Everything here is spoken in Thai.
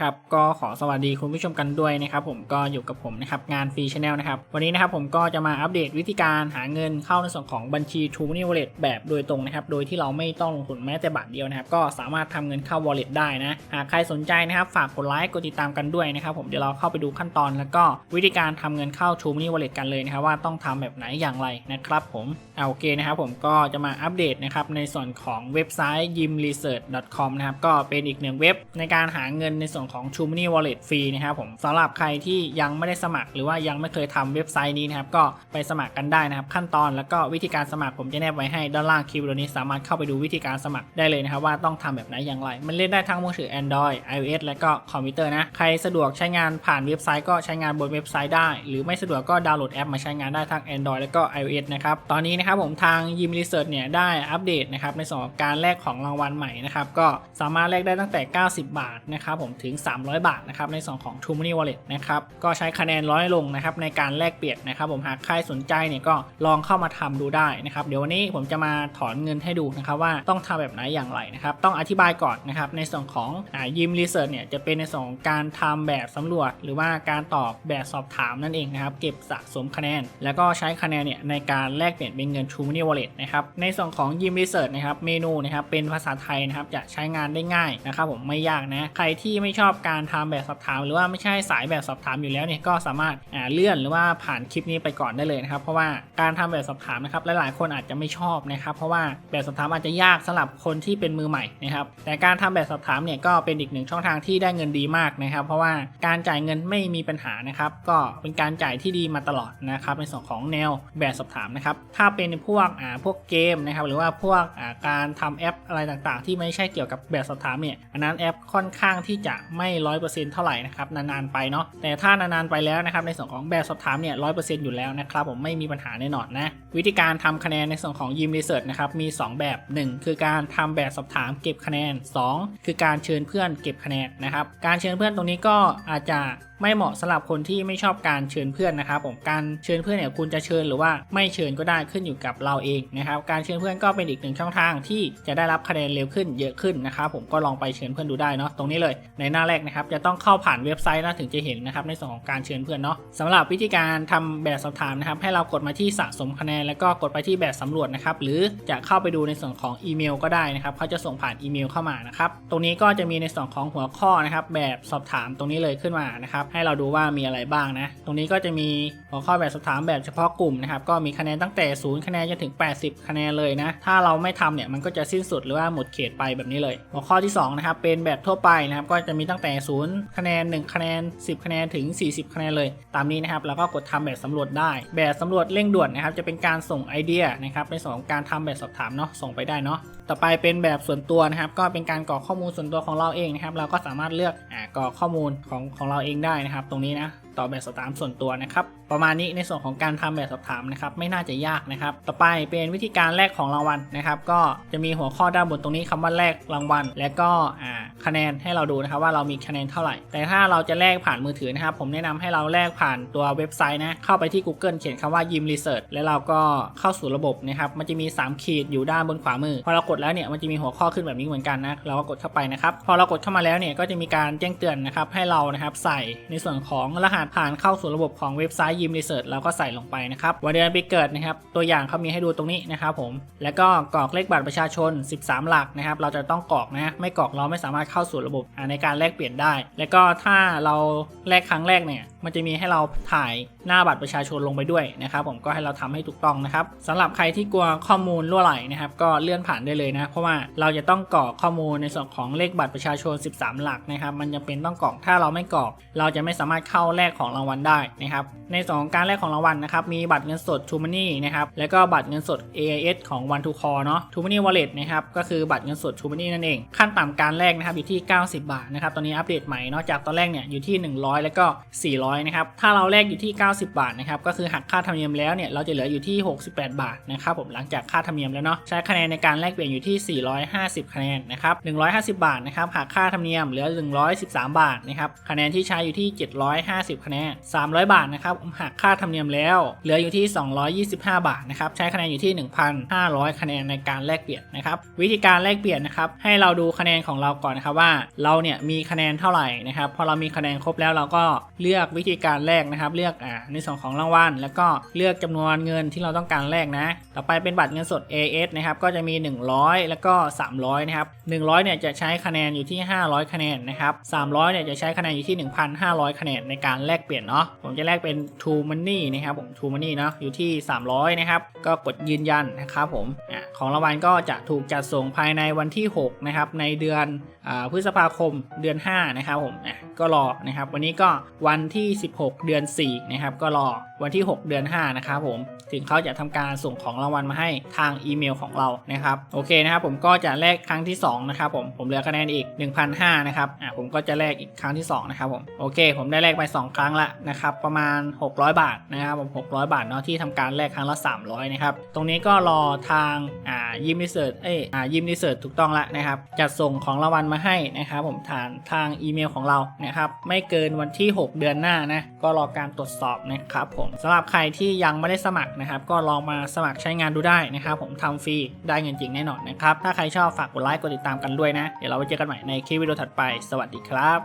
ครับก็ขอสวัสดีคุณผู้ชมกันด้วยนะครับผมก็อยู่กับผมนะครับงานฟรีชาแนลนะครับวันนี้นะครับผมก็จะมาอัปเดตวิธีการหาเงินเข้าในส่วนของบัญชี True Money Wallet แบบโดยตรงนะครับโดยที่เราไม่ต้องลงทุนแม้แต่บาทเดียวนะครับก็สามารถทำเงินเข้า Wallet ได้นะหากใครสนใจนะครับฝากกดไลค์กดติดตามกันด้วยนะครับผมเดี๋ยวเราเข้าไปดูขั้นตอน แล้วก็วิธีการทำเงินเข้า True Money Wallet กันเลยนะครับว่าต้องทำแบบไหนอย่างไรนะครับผมเอาโอเคนะครับผมก็จะมาอัปเดตนะครับในส่วนของเว็บไซต์ yimresearch.com นะครับก็เป็นอีกหนึ่งเว็บในการหาเงินในส่วนของ True Money Wallet ฟรีนะครับผมสำหรับใครที่ยังไม่ได้สมัคร หรือว่ายังไม่เคยทำเว็บไซต์นี้นะครับก็ไปสมัครกันได้นะครับ ขั้นตอนแล้วก็วิธีการสมัครผมจะแนบไว้ให้ด้านล่างคลิปวิดีโอนี้สามารถเข้าไปดูวิธีการสมัครได้เลยนะครับว่าต้องทำแบบไหนอย่างไร มันเล่นได้ทั้งมือถือ Android iOS และก็คอมพิวเตอร์นะใครสะดวกใช้งานผ่านเว็บไซต์ก็ใช้งานบนเว็บไซต์ได้ หรือไม่สะดวกก็ดาวน์โหลดแอปมาใช้งานได้ทั้ง Android และก็ iOS นะครับตอนนี้นะครับผมทาง Yim Research เนี่ยได้อัปเดตนะครับในส่วนของการแลกของรางวัลใหม่นะครับก็สามารถแลกได้ตั้งแต่ 90 บาทนะครับผมถึง300 บาทนะครับในส่วนของ True Money Wallet นะครับก็ใช้คะแนนร้อยลงนะครับในการแลกเปลี่ยนนะครับผมหากใครสนใจเนี่ยก็ลองเข้ามาทำดูได้นะครับเดี๋ยววันนี้ผมจะมาถอนเงินให้ดูนะครับว่าต้องทำแบบไหนอย่างไรนะครับต้องอธิบายก่อนนะครับในส่วนของยิมรีเสิร์ชเนี่ยจะเป็นในส่วนของการทำแบบสำรวจ หรือว่าการตอบแบบสอบถามนั่นเองนะครับเก็บสะสมคะแนน แล้วก็ใช้คะแนนเนี่ยในการแลกเปลี่ยนเป็นเงิน True Money Wallet นะครับในส่วนของยิมรีเสิร์ชนะครับเมนูนะครับเป็นภาษาไทยนะครับจะใช้งานได้ง่ายนะครับผมไม่ยากนะใครที่ไม่ชอบอบการทำแบบสอบถาม หรือว่าไม่ใช่สายแบบสอบถามอยู่แล้วเนี่ยก็สามารถาเลื่อนหรือว่าผ่านคลิปนี้ไปก่อนได้เลยนะครับ เพราะว่าการทำแบบสอบถามนะครับหลายๆคนอาจจะไม่ชอบนะครับเพราะว่าแบบสอบถามอาจจะยากสำหรับคนที่เป็นมือใหม่นะครับแต่การทำแบบสอบถามเนี่ยก็เป็นอีกหนึ่งช่องทางที่ได้เงินดีมากนะครับ เพราะว่าการจ่ายเงินไม่มีปัญหานะครับ ก็เป็นการจ่ายที่ดีมาตลอดนะครับในส่วนของแนวแบบสอบถามนะครับถ้าเป็นพวกอ่าพวกเกมนะครับหรือว่าพวกอ่าการทำแอปอะไรต่างๆ ที่ไม่ใช่เกี่ยวกับแบบสอบถามเนี่ยอันนั้นแอปค่อนข้างที่จะไม่ร้อยเปอร์เซ็นต์เท่าไหร่นะครับนานๆไปเนาะแต่ถ้านานๆไปแล้วนะครับในส่วนของแบบสอบถามเนี่ยร้อยเปอร์เซ็นต์อยู่แล้วนะครับผมไม่มีปัญหาแน่นอนนะวิธีการทำคะแนนในส่วนของยิมรีเสิร์ชนะครับมี 2 แบบ 1 คือการทำแบบสอบถามเก็บคะแนน 2 คือการเชิญเพื่อนเก็บคะแนนนะครับการเชิญเพื่อนตรงนี้ก็อาจจะไม่เหมาะสำหรับคนที่ไม่ชอบการเชิญเพื่อนนะครับผมการเชิญเพื่อนเนี่ยคุณจะเชิญหรือว่าไม่เชิญก็ได้ขึ้นอยู่กับเราเองนะครับการเชิญเพื่อนก็เป็นอีกหนึ่งช่องทางที่จะได้รับคะแนนเร็วขึ้นเยอะขึ้นนะครับผมก็ลองไปเชิญเพื่อนดูได้เนาะตรงนี้เลยในหน้าแรกนะครับจะต้องเข้าผ่านเว็บไซต์นะถึงจะเห็นนะครับในส่วนของการเชิญเพื่อนเนาะสำหรับวิธีการทำแบบสอบถามนะครับให้เรากดมาที่สะสมคะแนนแล้วก็กดไปที่แบบสำรวจนะครับหรือจะเข้าไปดูในส่วนของอีเมลก็ได้นะครับเขาจะส่งผ่านอีเมลเข้ามานะครับตรงนี้ก็จะมีในส่วนของหัวข้อนะครับแบบสอบถามตรงนี้เลยขึ้นมานะครับให้เราดูว่ามีอะไรบ้างนะ ตรงนี้ก็จะมีหัวข้อแบบสอบถามแบบเฉพาะกลุ่มนะครับก็มีคะแนนตั้งแต่ 0 คะแนนจนถึง 80 คะแนนเลยนะ ถ้าเราไม่ทำเนี่ยมันก็จะสิ้นสุดหรือว่าหมดเขตไปแบบนี้เลย หัวข้อที่2นะครับเป็นแบบทั่วไปนะครับก็จะมีตั้งแต่ 0 คะแนน 1 คะแนน 10 คะแนนถึง 40 คะแนนเลย ตามนี้นะครับแล้วก็กดทำแบบสำรวจได้ แบบสำรวจเร่งด่วนนะครับจะเป็นการส่งไอเดียนะครับในส่วนของการทำแบบสอบถามเนาะส่งไปได้เนาะต่อไปเป็นแบบส่วนตัวนะครับ ก็เป็นการกรอกข้อมูลส่วนตัวของเราเองนะครับ เราก็สามารถเลือกอ่ากรอกข้อมูลของของเราเองได้นะครับตรงนี้นะ ต่อแบบสอบถามส่วนตัวนะครับประมาณนี้ในส่วนของการทำแบบสอบถามนะครับไม่น่าจะยากนะครับต่อไปเป็นวิธีการแลกของรางวัลนะครับก็จะมีหัวข้อด้านบนตรงนี้คำว่าแลกรางวัล และก็คะแนนให้เราดูนะครับว่าเรามีคะแนนเท่าไหร่ แต่ถ้าเราจะแลกผ่านมือถือนะครับผมแนะนำให้เราแลกผ่านตัวเว็บไซต์นะเข้าไปที่ Google เขียนคำว่า Yim Research แล้วเราก็เข้าสู่ระบบนะครับมันจะมี 3 ขีดอยู่ด้านบนขวามือพอเรากดแล้วเนี่ยมันจะมีหัวข้อขึ้นแบบนี้เหมือนกันนะเราก็กดเข้าไปนะครับพอเรากดเข้ามาแล้วเนี่ยก็จะมีการแจ้งเตือนนะครับให้เรานะครับใส่ในส่วนของรหัสผ่านเข้าสู่ระบบของเว็บไซต์ Yim Research เราก็ใส่ลงไปนะครับวันเดือนปีเกิดนะครับตัวอย่างเขามีให้ดูตรงนี้นะครับผมแล้วก็กรอกเลขบัตรประชาชน 13 หลักนะครับเราจะต้องกรอกนะไม่กรอกเราไม่สามารถเข้าสู่ระบบในการแลกเปลี่ยนได้ แล้วก็ถ้าเราแลกครั้งแรกเนี่ยมันจะมีให้เราถ่ายหน้าบัตรประชาชนลงไปด้วยนะครับผมก็ให้เราทำให้ถูกต้องนะครับสำหรับใครที่กลัวข้อมูลรั่วไหลนะครับก็เลื่อนผ่านได้เลยนะ เพราะว่าเราจะต้องกรอกข้อมูลในส่วนของเลขบัตรประชาชน 13 หลักนะครับมันจะเป็นต้องกรอกถ้าเราไม่กรอก เราจะไม่สามารถเข้าแลกของรางวัลได้นะครับในส่วนของการแลกของรางวัลนะครับมีบัตรเงินสด True Money นะครับแล้วก็บัตรเงินสด AIS ของ One to Call เนาะ True Money Wallet นะครับก็คือบัตรเงินสด True Money นั่นเอง ขั้นต่ำการแลกนะครับอยู่ที่ 90 บาทนะครับตอนนี้อัปเดตใหม่เนาะจากตอนแรกเนี่ยอยู่ที่ 100 แล้วก็ 400 นะครับถ้าเราแลกอยู่ที่ 90 บาทนะครับก็คือหักค่าธรรมเนียมแล้วเนี่ยเราจะเหลืออยู่ที่ 68 บาทนะครับผมหลังจากค่าธรรมเนียมแล้วเนาะใช้คะแนนในการแลกเปลี่ยนอยู่ที่ 450 คะแนนนะครับ150 บาทนะครับหักค่าธรรมเนียมเหลือ 113 บาทนะครับคะแนนที่ใช้อยู่ที่ 750คะแนน 300 บาทนะครับหักค่าธรรมเนียมแล้ว เหลืออยู่ที่ 225 บาทนะครับ ใช้คะแนนอยู่ที่ 1,500 คะแนนในการแลกเปลี่ยนนะครับ วิธีการแลกเปลี่ยนนะครับ ให้เราดูคะแนนของเราก่อนนะครับว่า เราเนี่ยมีคะแนนเท่าไหร่นะครับ พอเรามีคะแนนครบแล้วเราก็เลือกวิธีการแลกนะครับ เลือกอ่าในส่วนของรางวัลแล้วก็เลือกจำนวนเงินที่เราต้องการแลกนะ ต่อไปเป็นบัตรเงินสด AS นะครับ ก็จะมี 100 แล้วก็ 300 นะครับ 100 เนี่ยจะใช้คะแนนอยู่ที่ 500 คะแนนนะครับ 300 เนี่ยจะใช้คะแนนอยู่ที่ 1,500 คะแนนในการแลกเปลี่ยนเนาะผมจะแลกเป็น True Money นะครับผม True Money เนาะอยู่ที่ 300 นะครับ ก็กดยืนยันนะครับผมอของรางวัลก็จะถูกจัดส่งภายในวันที่ 6 นะครับ ในเดือนอพฤษภาคมเดือน 5 นะครับผมก็รอนะครับ วันนี้ก็วันที่ 16 เดือน 4 นะครับ ก็รอวันที่ 6 เดือน 5 นะครับผม ถึงเขาจะทำการส่งของรางวัลมาให้ทางอีเมลของเรานะครับ โอเคนะครับผมก็จะแลกครั้งที่ 2 นะครับผม ผมเหลือคะแนนอีก 1,500 นะครับ อะผมก็จะแลกอีกครั้งที่ 2 นะครับผม โอเค ผมได้แลกไป 2 ครั้งละนะครับ ประมาณ 600 บาทนะครับผม 600 บาทเนาะที่ทำการแลกครั้งละ 300 นะครับ ตรงนี้ก็รอทาง อ่า ยิมรีเสิร์ชเอ้ยอ่ายิมรีเสิร์ชถูกต้องละนะครับจัดส่งของรางวัลมาให้นะครับผมทางทางอีเมลของเรานะครับไม่เกินวันที่ 6 เดือนหน้านะก็รอการตรวจสอบนะครับผมสำหรับใครที่ยังไม่ได้สมัครนะครับ ก็ลองมาสมัครใช้งานดูได้นะครับผมทำฟรีได้เงินจริงแน่นอนนะครับถ้าใครชอบฝากกดไลค์กดติดตามกันด้วยนะ เดี๋ยวเราไว้เจอกันใหม่ในคลิปวิดีโอถัดไป สวัสดีครับ